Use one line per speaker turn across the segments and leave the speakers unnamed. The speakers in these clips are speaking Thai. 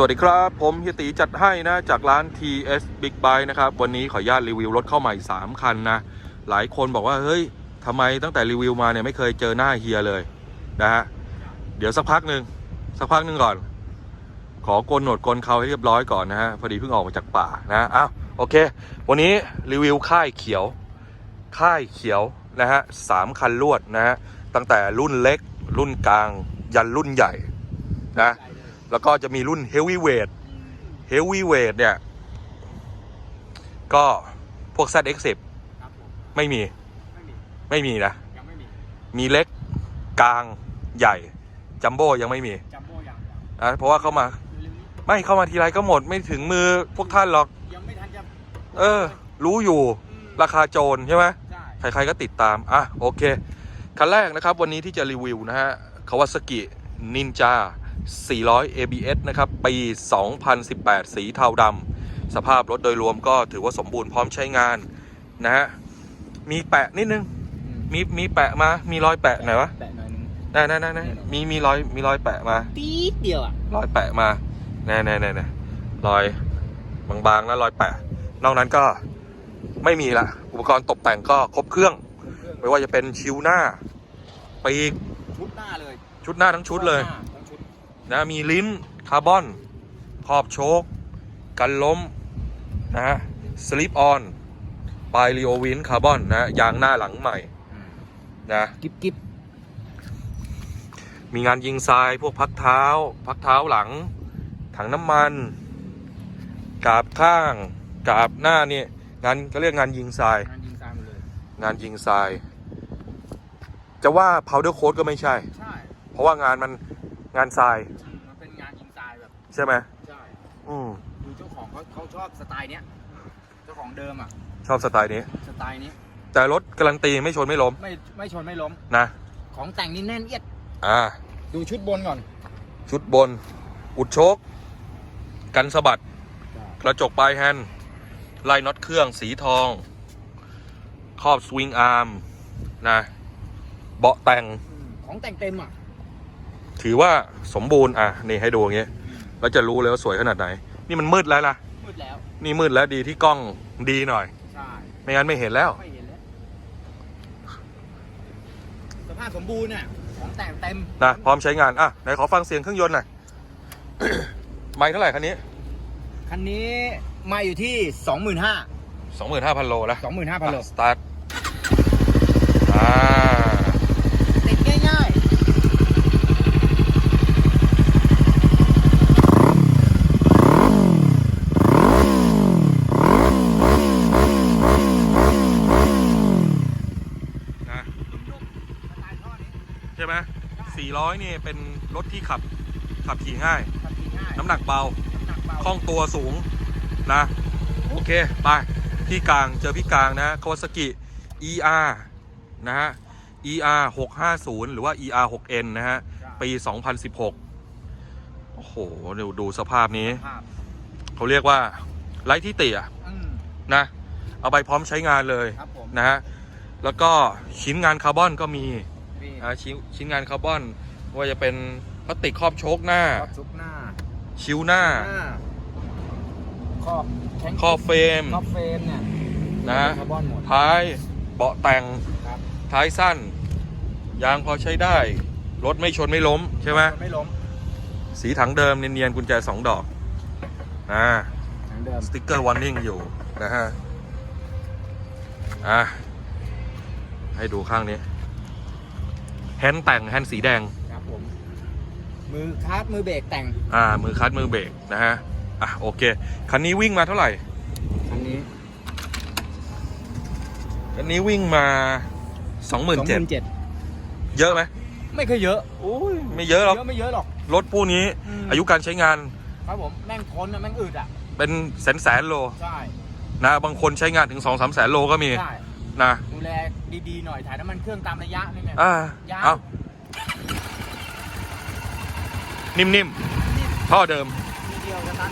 สวัสดีครับ ผมเฮียตีจัดให้นะ จากร้าน TS Big Bike นะครับ วันนี้ขออนุญาตรีวิวรถเข้าใหม่ 3 คันนะ หลายคนบอกว่า เฮ้ยทำไมตั้งแต่รีวิวมาเนี่ย ไม่เคยเจอหน้าเฮียเลยนะฮะ เดี๋ยวสักพักหนึ่งสักพักหนึ่งก่อน ขอโกนหนวดโกนเขาให้เรียบร้อยก่อนนะฮะ พอดีเพิ่งออกมาจากป่านะอ้าวโอเค วันนี้รีวิวค่ายเขียว ค่ายเขียวนะฮะสามคันลวดนะฮะตั้งแต่รุ่นเล็กรุ่นกลางยันรุ่นใหญ่นะ แล้วก็จะมีรุ่นเฮฟวีเวทเฮฟวีเวทเนี่ย ก็พวก ZX10
ครับผม
ไม่มี
ไม่มี
ไม่มีนะ
ยังไม่มี
มีเล็กกลางใหญ่ จัมโบ้ยังไม่มี
จัมโบ้ยัง
นะเพราะว่าเข้ามา
เร็วๆนี้
ไม่เข้ามาทีไรก็หมดไม่ถึงมือพวกท่านหรอก
ยังไม่ทันจะ
เออ รู้อยู่
อืม
ราคาโจรใช่ไหม
ใช่
ใครๆก็ติดตาม อะ โอเค คันแรกนะครับ วันนี้ที่จะรีวิวนะฮะคา วาซากินินจา400 ABS นะครับปี 2018 สีเทาดำสภาพรถโดยรวมก็ถือว่าสมบูรณ์พร้อมใช้งานนะฮะมีแปะนิดนึง
อืม
มีมีแปะมามีรอยแปะไหนวะ
แปะหน่อยนึง
นั่นนั่นนั่นมีมีรอยมีรอยแปะมา
ปี๊ดเดียวอะ
รอยแปะมาแน่แน่แน่แน่รอยบางๆแล้วรอยแปะ นอกนั้นก็ไม่มีละอุปกรณ์ตกแต่งก็ครบเครื่อง ไม่ว่าจะเป็นชิวหน้าปีก
ชุดหน้าเลย
ชุดหน้าทั้งชุดเลย
ห น้าทั้งชุด
นะมีลิ้นคาร์บอน ขอบโชคกันล้มนะฮะสลิปออนปลายรีโอวินคาร์บอนนะยางหน้าหลังใหม่นะ
กิ๊บกิ๊บ
มีงานยิงทรายพวกพักเท้า พักเท้าหลัง ถังน้ำมันกาบข้างกาบหน้าเนี่ยงานก็เรียกงานยิงทราย
งานยิงตามหมดเลย
งานยิงทราย จะว่า powder coat ก็ไม่ใช่
ใช่
เพราะว่างานมัน งานทราย
มันเป็นงานยิงทรายแบบ
ใช่ไหม
ใช่
อืม
ดูเจ้าของเขาเขาชอบสไตล์เนี้ยเจ้าของเดิมอะ
ชอบสไตล์นี้
สไตล์นี้
แต่รถการันตีไม่ชนไม่ล้ม
ไม่ไม่ชนไม่ล้ม
นะ
ของแต่งนี่แน่นเอียด
อ่า
ดูชุดบนก่อน
ชุดบน อุดโชคกันสะบัด กระจกปลายแฮนด์ไล่น็อตเครื่องสีทอง ครอบสวิงอาร์มนะ เบาะแต่ง
อืมของแต่งเต็มอะ
ถือว่าสมบูรณ์อะนี่ให้ดูอย่างเงี้ยแล้วจะรู้เลยว่าสวยขนาดไหน นี่มันมืดแล้วนะ
มืดแล้ว
นี่มืดแล้วดีที่กล้องดีหน่อย
ใช่
ไม่งั้นไม่เห็นแล้ว
ไม่เห็นแล้วสภาพสมบูรณ์น่ะของแต่งเต็ม
นะพร้อมใช้งานอะไหนขอฟังเสียงเครื่องยนต์หน่อยไม่เท่าไหร่คันนี้
คันนี้มาอยู่ที่25,000
25,000โลแล้ว
25,000โล
สตาร์ทอ่า
ติดง่าย
นะ
ๆนุ่มๆสไตล์ท่อนี้
ใช่ไหม400นี่เป็นรถที่ขับขับขี่ง่าย
ขับขี่ง่าย
น้ำหนักเบา
น้ำหนักเบา
คล่องตัวสูงนะ โอเค ไปพี่กลางเจอพี่กลางนะคาวาซากิ ER นะฮะ ER 650 หรือว่า ER 6N นะฮะ ปี 2016 โอ้โหดูดูสภาพนี้
ภาพ
เขาเรียกว่าไร้ที่ติอะ
อืม
นะ เอาไปพร้อมใช้งานเลย
ครับผม
นะฮะ แล้วก็ชิ้นงานคาร์บอนก็มี
นี่
อ่าชิ้นชิ้นงานคาร์บอนว่าจะเป็นพลาสติกครอบโชคหน้า
ครอบชุบหน้า
ชิวหน้า
หน้าครอบแข็ง
ครอบเฟรม
ครอบเฟรมเนี่ย
นะ
คาร์บอนหมด
ท้ายเบาะแต่ง
ครับ
ท้ายสั้น ยางพอใช้ได้ รถไม่ชนไม่ล้มใช่ไหม
ไม่ล้ม
สีถังเดิมเนียนๆกุญแจสองดอกอ่า
เหมือนเดิม
สติ๊กเกอร์วอร์นิ่งอยู่นะฮะ อะ ให้ดูข้างนี้ แฮนด์แต่งแฮนด์สีแดง
ครับผม มือคาร์ดมือเบรกแต่ง
อ่า มือคัดมือเบรกนะฮะ อะโอเค คันนี้วิ่งมาเท่าไหร่
อันนี้
คันนี้วิ่งมาสองหมื่นเจ็ด
เจ็ด
เยอะไหม
ไม่เคยเยอะ
โอ้ยไม่เยอะหรอก
เยอะไม่เยอะหรอก
รถพวกนี้
ม
อายุการใช้งาน
ครับผม แม่งทนอะแม่งอึดอะ
เป็นแสนแสนๆโล
ใช่
นะ บางคนใช้งานถึง2องสามแสนโลก็มี
ใช่
นะ
ดูแลดีๆหน่อยถ่ายน้ำมันเครื่องตามระยะนี่ไง
อ่า
ยาว
เอานิ่มๆท่อเดิม
ทีเดียวจะตัด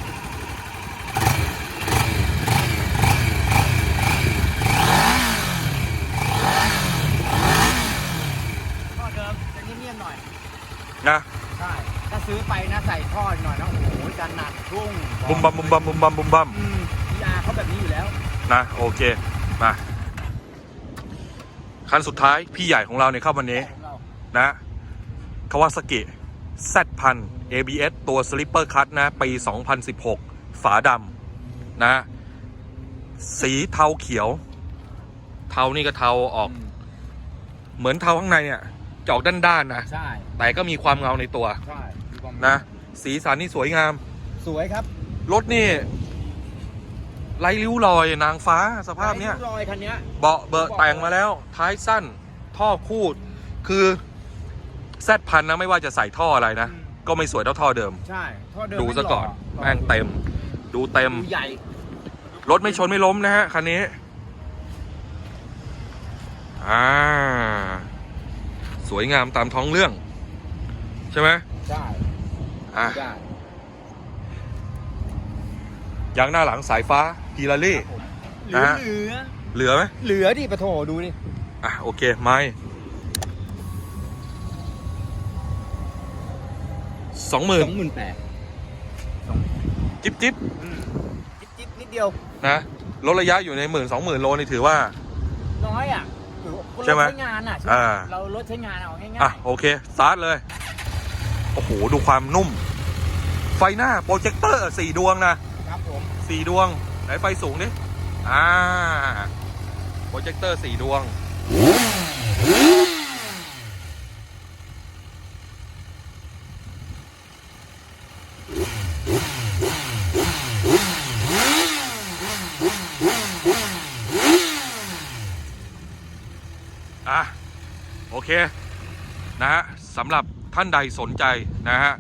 ข้อเดิมจะเงียบๆหน่อย
นะ
ใช่แต่ซื้อไปนะใส่ท่อหน่อยนะโอ้โหจะหนักทุ่ง
บุมบัมบุมบัมบุมบัมบุมบัม
อืมพีอาร์เขาแบบนี้อยู่แล้ว
นะ โอเค มา คันสุดท้ายพี่ใหญ่ของเราในเข้าวันนี้
ของเรา
นะคาวาสกิ Z พัน ABS ตัว Slipper Cut นะปี 2016 ฝาดำนะ สีเทาเขียว เทานี่ก็เทาออก
อืม
เหมือนเทาข้างในเนี่ยจะออกด้านๆนะ
ใช่
แต่ก็มีความเงาในตัว
ใช่มีความ
นะ สีสันนี่สวยงาม
สวยครับ
รถนี่ ไร้ริ้วรอยนางฟ้าสภาพเนี้ย
ไร้ริ้วรอยคันเนี้ย
เบาะเบอะแต่งมาแล้ว ท้ายสั้นท่อคูด คือแซดพันนะไม่ว่าจะใส่ท่ออะไรนะ
อืม
ก็ไม่สวยเท่าท่อเดิม
ใช่ท่อเดิม
ดูซะก่อน
หล่
แม่งเต็ม ดูเต็ม
ดูใหญ่
รถไม่ชนไม่ล้มนะฮะคันนี้อ่าสวยงามตามท้องเรื่อง ใช่ไหม
ใช่
อะ
ใช่
ยางหน้าหลังสายฟ้า พีลารี่
เหลือ
นะฮะ
เหลือ
เหลือไหม
เหลือดิปะโถดูดิ
อะโอเคไม่สองหมื่น
สองหมื่นแปด
จิ๊บจิ๊บ
จิ๊บจิ๊บนิดเดียว
นะลดระยะอยู่ในหมื่นสองหมื่นโลนี่ถือว่า
น้อยอะถือว่าคน
ใช่ไหม
เราใช้งานอะใช่ไหม
อ่า
เราลดใช้งานเอาง่าย
อะ โอเคสตาร์ทเลย โอ้โห ดูความนุ่ม ไฟหน้าโปรเจคเตอร์สี่ดวงนะ
ๆครับผม
สี่ดวง ไหนไฟสูงดิอ่าโปรเจคเตอร์สี่ดวง อะ โอเค นะฮะสำหรับท่านใดสนใจนะฮะ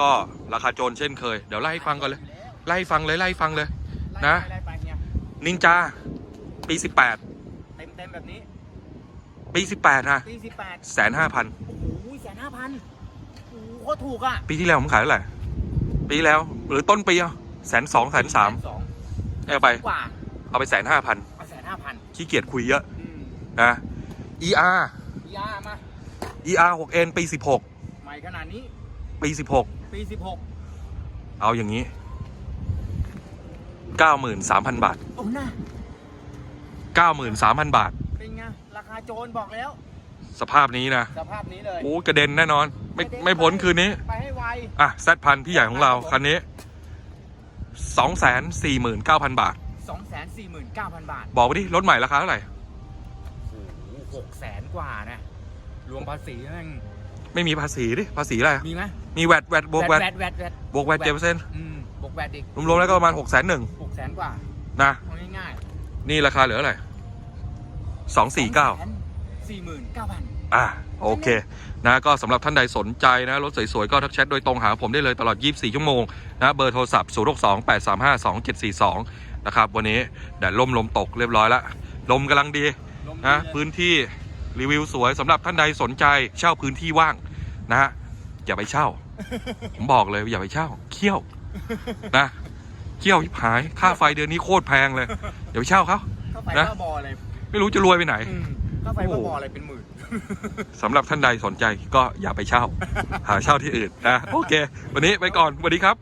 ก็ราคาโจรเช่นเคย เดี๋ยวไล่ให้ฟังก่อนเลย ไล่ฟังเลย ไล่ฟังเลย นะ
ไปไล่ไปเนี่ย
นินจา ปี18
เต็มเต็มๆแบบนี้
ปี 18นะ
ปีสิบแปด
แสนห้าพัน
โอ้โหแสนห้าพันโอ้โหโคตรถูกอะ
ปีที่แล้วผมขายเท่าไหร่ ปีที่แล้ว หรือต้นปีอะแสนสองแสนสาม
สอง
เอาไป
กว่า
เอาไปแสนห้าพัน
เอาแสนห้าพัน
ขี้เกียจคุยเยอะ
อืม
นะ ER
ยามา
ER 6N ปี
ใหม่ขนาดนี้
16 ปี
ปีสิบหก
16 เอาอย่างนี้ 93,000 บาท
โอ้หน้า
93,000 บาท
เป็นไง ราคาโจรบอกแล้ว
สภาพนี้นะ
สภาพนี้เลย
โอ้กระเด็นแน่นอน ไม่ไม่พ้นคืนนี้
ไปให้ไว
อะแซดพันพี่ใหญ่ของเรา คันนี้ 249,000 บาท
สองแสนสี่หมื่นเก้าพันบาท
บอกไปดิ รถใหม่ราคาเท่าไหร่
โอ้โหหกแสนกว่านะ รวมภาษีแม่ง
ไม่มีภาษีดิ ภาษีอะไร
มีไหม
มีแวดแวดบวกแวด
แวดแวดแวด
บวกแวดเจ็ดเปอร์เซ็นต์
อืมบว กแวดอีก
รวมๆแล้วก็ประมาณ6กแสนหนึ่ง
หกแสนกว่า
นะ
เอาง่าย
นี่ราคาเหลืออะไรสอง
ๆ
สี่เก้า
สี่หมื่นเก้าพัน
อะโอเคนะก็สำหรับท่านใดสนใจนะรถสวยๆ ก็ทักแชทโดยตรงหาผมได้เลยตลอด 24 ชั่วโมงนะเบอร์โทรศัพท์ 0 6 2 8 3 5 2 7 4 2 นะครับ วันนี้แดดล่มลมตกเรียบร้อยแล้วลมกำลังดี
ลง
นะ
ทุเลย
พื้นที่รีวิวสวยสำหรับท่านใดสนใจเช่าพื้นที่ว่างนะฮะอย่าไปเช่า ผมบอกเลยอย่าไปเช่าเคี่ยว นะเคี่ยวชิบหาย ค่าไฟเดือนนี้โคตรแพงเลยอย่าไปเช่าเขา
เข้าไป
นะ
บ้าบออะไร
ไม่รู้จะรวยไปไหน
อืมเข้าไปบ้าบออะไรเป็นหมื่น
สำหรับท่านใดสนใจก็อย่าไปเช่า หาเช่าที่อื่นนะ โอเค วันนี้ไปก่อนสวัสดีครับ